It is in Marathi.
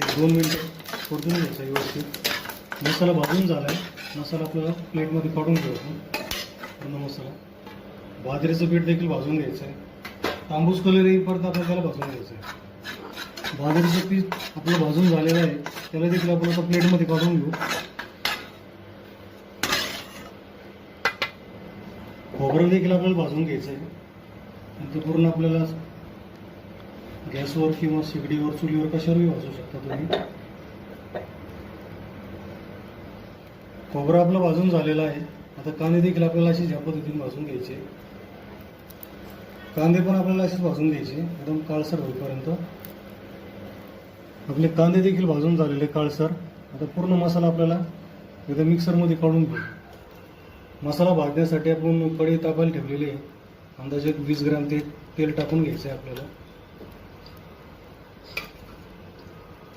एक दोन मिनटं परतून घ्यायचं व्यवस्थित. मसाला भाजून झाला आहे मसाला आपल्याला प्लेटमध्ये काढून घेऊ पूर्ण मसाला. बाजरीचं पीठ देखील भाजून घ्यायचं आहे. तांबूस कलर येईपर्यंत आपल्याला त्याला भाजून घ्यायचं आहे. बाजरीचं पीठ आपलं भाजून झालेलं आहे. त्याला देखील आपण आता प्लेटमध्ये काढून घेऊ. खोबरं देखील आपल्याला भाजून घ्यायचं आहे. आणि ते पूर्ण आपल्याला गॅसवर किंवा शिगडीवर चुलीवर कशावरही भाजू शकता तुम्ही. खोबरं आपलं भाजून झालेला आहे. आता कांदे देखील आपल्याला अशी ज्या पद्धतीने भाजून घ्यायचे. कांदे पण आपल्याला असेच भाजून घ्यायचे एकदम काळसर होईपर्यंत. आपले कांदे देखील भाजून झालेले काळसर. आता पूर्ण मसाला आपल्याला एकदा मिक्सरमध्ये काढून घेऊ. मसाला भाजण्यासाठी आपण कढई तापायला ठेवलेली आहे. अंदाजे वीस ग्रॅम ते तेल टाकून घ्यायचं आहे आपल्याला.